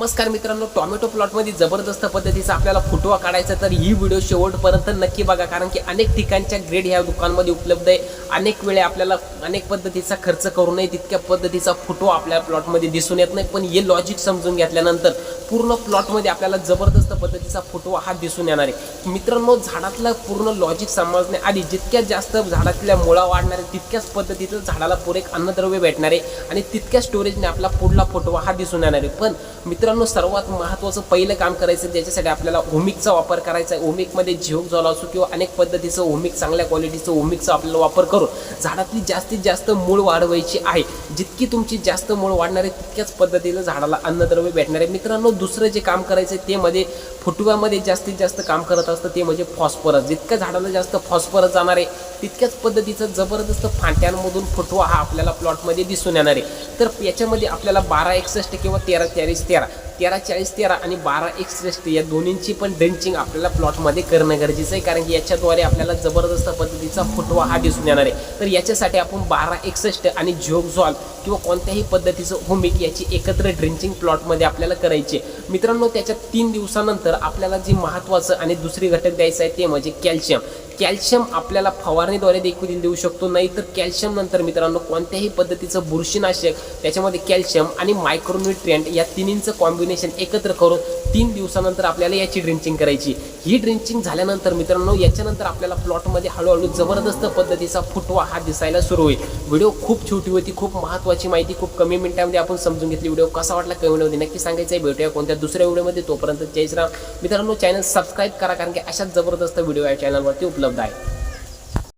नमस्कार मित्रांनो टॉमॅटो प्लॉटमध्ये जबरदस्त पद्धतीचा आपल्याला फुटवा काढायचा तर ही व्हिडिओ शेवटपर्यंत नक्की बघा कारण की अनेक ठिकाणच्या ग्रेड ह्या दुकानमध्ये उपलब्ध आहे. अनेक वेळे आपल्याला अनेक पद्धतीचा खर्च करू नये तितक्या पद्धतीचा फुटवा आपल्या प्लॉटमध्ये दिसून येत नाही. पण हे लॉजिक समजून घेतल्यानंतर पूर्ण प्लॉटमध्ये आपल्याला जबरदस्त पद्धतीचा फुटवा हा दिसून येणार आहे. मित्रांनो झाडातलं पूर्ण लॉजिक समजण्याआधी जितक्यात जास्त झाडातल्या मुळा वाढणार आहे तितक्याच पद्धतीचं झाडाला पुरेक अन्नद्रव्य भेटणार आहे आणि तितक्या स्टोरेजने आपला पुढला फुटवा हा दिसून येणार आहे. पण मित्र मित्रांनो सर्वात महत्त्वाचं पहिलं काम करायचं ज्याच्यासाठी आपल्याला ओमिकचा वापर करायचा आहे. ओमिकमध्ये झिओक झाला असो किंवा अनेक पद्धतीचं ओमिक चांगल्या क्वालिटीचं ओमिकचा आपल्याला वापर करून झाडातली जास्तीत जास्त मूळ वाढवायची आहे. जितकी तुमची जास्त मूळ वाढणार आहे तितक्याच पद्धतीनं झाडाला अन्नद्रव्य भेटणार आहे. मित्रांनो दुसरं जे काम करायचं आहे ते मध्ये फुटव्यामध्ये जास्तीत जास्त काम करत असतं ते म्हणजे फॉस्फरस. जितकं झाडाला जास्त फॉस्फरस जाणार आहे तितक्याच पद्धतीचं जबरदस्त फांट्यांमधून फुटवा हा आपल्याला प्लॉटमध्ये दिसून येणार आहे. तर याच्यामध्ये आपल्याला बारा एकसष्ट किंवा तेरा चाळीस तेरा तेरा चाळीस तेरा आणि बारा एकसष्ट या दोन्हींची पण ड्रिंचिंग आपल्याला प्लॉटमध्ये करणं गरजेचं आहे. कारण की याच्याद्वारे आपल्याला जबरदस्त पद्धतीचा फुटवा हा दिसून येणार आहे. तर याच्यासाठी आपण बारा एकसष्ट आणि झोल किंवा कोणत्याही पद्धतीचं होमिक याची एकत्र ड्रिंचिंग प्लॉटमध्ये आपल्याला करायची मित्रांनो त्याच्या तीन दिवसानंतर आपल्याला जे महत्त्वाचं आणि दुसरी घटक द्यायचं आहे ते म्हणजे कॅल्शियम. कॅल्शियम आपल्याला फवारणीद्वारे देखील देऊ शकतो. नाही तर कॅल्शियम नंतर मित्रांनो कोणत्याही पद्धतीचं बुरशीनाशक त्याच्यामध्ये कॅल्शियम आणि मायक्रोन्युट्रियंट या तिन्हींचं कॉम्बिनेशन एकत्र करून तीन दिवसानंतर आपल्याला याची ड्रिंचिंग करायची. ही ड्रिंचिंग झाल्यानंतर मित्रांनो याच्यानंतर आपल्याला प्लॉटमध्ये हळूहळू जबरदस्त पद्धतीचा फुटवा हा दिसायला सुरू होईल. व्हिडिओ खूप छोटी होती खूप महत्त्वाची माहिती खूप कमी मिनिटामध्ये आपण समजून घेतली. व्हिडिओ कसा वाटला कमेंटमध्ये नक्की सांगायचं आहे. भेटूया कोणत्या दुसऱ्या व्हिडिओमध्ये तोपर्यंत जय मित्रांनो चॅनल सबस्क्राईब करा कारण की अशाच जबरदस्त व्हिडिओ या चॅनलवरती उपलब्ध आहे.